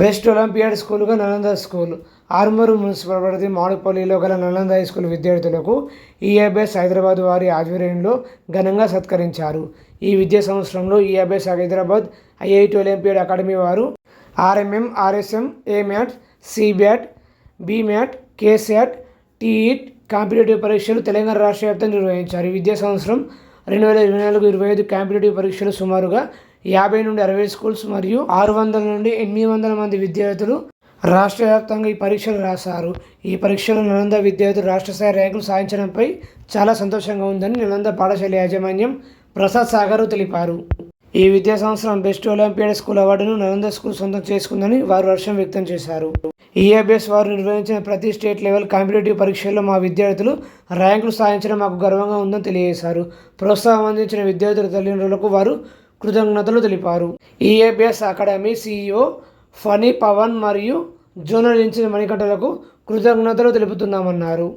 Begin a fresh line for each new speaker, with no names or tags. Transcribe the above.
Best olympiad స్కూల్గా Nalanda school. Armoor municipal పరిధి మాడుపల్లిలో గల నలంద హై స్కూల్ విద్యార్థులకు ఈఏబిఎస్ హైదరాబాద్ వారి ఆధ్వర్యంలో ఘనంగా సత్కరించారు. ఈ విద్యా సంవత్సరంలో EABS Hyderabad IIT olympiad academy వారు RMM RSM AMAT CBAT BMAT KSAT TET competitive పరీక్షలు తెలంగాణ రాష్ట్ర వ్యాప్తంగా నిర్వహించారు. ఈ విద్యా సంవత్సరం రెండు వేల ఇరవై నాలుగు ఇరవై ఐదు కాంపిటేటివ్ పరీక్షలు సుమారుగా యాభై నుండి అరవై స్కూల్స్ మరియు ఆరు వందల నుండి ఎనిమిది వందల మంది విద్యార్థులు రాష్ట్ర వ్యాప్తంగా ఈ పరీక్షలు రాశారు. ఈ పరీక్షలో నలంద విద్యార్థులు రాష్ట్ర స్థాయి ర్యాంకులు సాధించడంపై చాలా సంతోషంగా ఉందని నలంద పాఠశాల యాజమాన్యం ప్రసాద్ సాగర్ తెలిపారు. ఈ విద్యా సంవత్సరం బెస్ట్ ఒలింపియాడ్ స్కూల్ అవార్డును నలంద స్కూల్ సొంతం చేసుకుందని వారు హర్షం వ్యక్తం చేశారు. ఈఏబిఎస్ వారు నిర్వహించిన ప్రతి స్టేట్ లెవెల్ కాంపిటేటివ్ పరీక్షల్లో మా విద్యార్థులు ర్యాంకులు సాధించడం మాకు గర్వంగా ఉందని తెలియజేశారు. ప్రోత్సాహం అందించిన విద్యార్థుల తల్లిదండ్రులకు వారు కృతజ్ఞతలు తెలిపారు. EABS academy CEO Phani Pavan మరియు జోనల్ ఇన్ఛార్జ్ మణికంఠలకు కృతజ్ఞతలు తెలుపుతున్నామన్నారు.